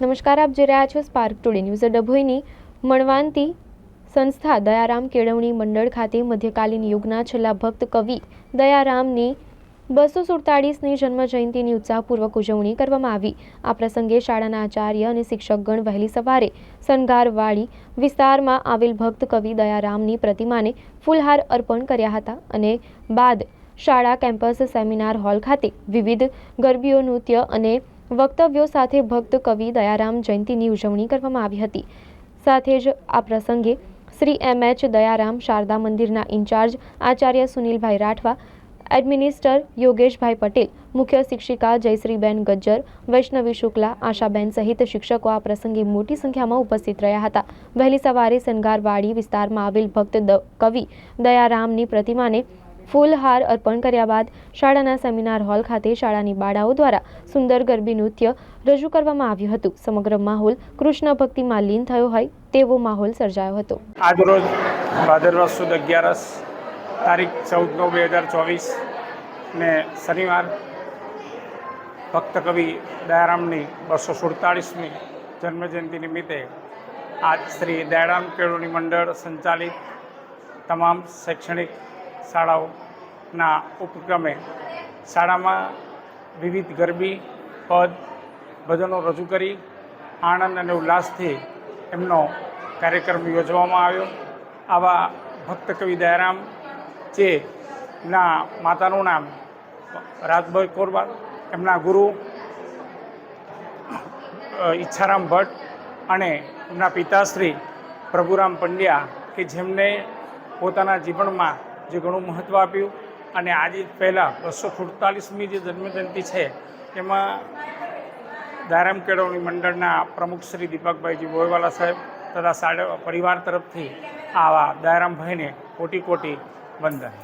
નમસ્કાર, આપ જોઈ રહ્યા છો સ્પાર્ક ટુડે ન્યૂઝ ડભોઈની મણવાંતી સંસ્થા દયારામ કેળવણી મંડળ ખાતે મધ્યકાલીન યુગના છેલ્લા ભક્ત કવિ દયારામની બસો સુડતાળીસની જન્મજયંતિની ઉત્સાહપૂર્વક ઉજવણી કરવામાં આવી. આ પ્રસંગે શાળાના આચાર્ય અને શિક્ષકગણ વહેલી સવારે શણગારવાડી વિસ્તારમાં આવેલ ભક્ત કવિ દયારામની પ્રતિમાને ફૂલહાર અર્પણ કર્યા હતા અને બાદ શાળા કેમ્પસ સેમિનાર હોલ ખાતે વિવિધ ગરબીઓ, નૃત્ય અને વક્તવ્યો સાથે ભક્ત કવિ દયારામ જયંતિની ઉજવણી કરવામાં આવી હતી. સાથે જ આ પ્રસંગે શ્રી એમ એચ દયારામ શારદા મંદિરના ઇન્ચાર્જ આચાર્ય સુનિલભાઈ રાઠવા, એડમિનિસ્ટર યોગેશભાઈ પટેલ, મુખ્ય શિક્ષિકા જયશ્રીબેન ગજ્જર, વૈષ્ણવી શુક્લા, આશાબેન સહિત શિક્ષકો આ પ્રસંગે મોટી સંખ્યામાં ઉપસ્થિત રહ્યા હતા. વહેલી સવારે શણગારવાડી વિસ્તારમાં આવેલ ભક્ત કવિ દયારામની પ્રતિમાને ફૂલહાર અર્પણ કર્યા બાદ શાળાના સેમિનાર હોલ ખાતે શાળાની બાળાઓ દ્વારા સુંદર ગરબી નૃત્ય રજૂ કરવામાં આવ્યું હતું. સમગ્ર માહોલ કૃષ્ણ ભક્તિમાં લીન થયો હોય તેવો માહોલ સર્જાયો હતો. આજરોજ ભાદરવા સુદ અગિયારસ તારીખ ચૌદ નવ બે હજાર ચોવીસ ને શનિવાર ભક્ત કવિ દયારામની બસો સુડતાળીસમી જન્મજયંતિ નિમિત્તે આજ શ્રી દયારામ કેળવણી મંડળ સંચાલિત તમામ શૈક્ષણિક શાળાઓના ઉપક્રમે શાળામાં વિવિધ ગરબી, પદ, ભજનો રજૂ કરી આનંદ અને ઉલ્લાસથી એમનો કાર્યક્રમ યોજવામાં આવ્યો. આવા ભક્ત કવિ દયારામ, જે ના માતાનું નામ રાજભાઈ કોરવાલ, એમના ગુરુ ઈચ્છારામ ભટ્ટ અને એમના પિતાશ્રી પ્રભુરામ પંડ્યા કે જેમને પોતાના જીવનમાં જે ઘણું મહત્ત્વ આપ્યું અને આજે પહેલાં બસો સુડતાલીસમી જે જન્મજયંતિ છે, એમાં દારામ કેળવણી મંડળના પ્રમુખ શ્રી દીપકભાઈજી બોયવાલા સાહેબ તથા સાડા પરિવાર તરફથી આવા દયારામભાઈને કોટી કોટી વંદન.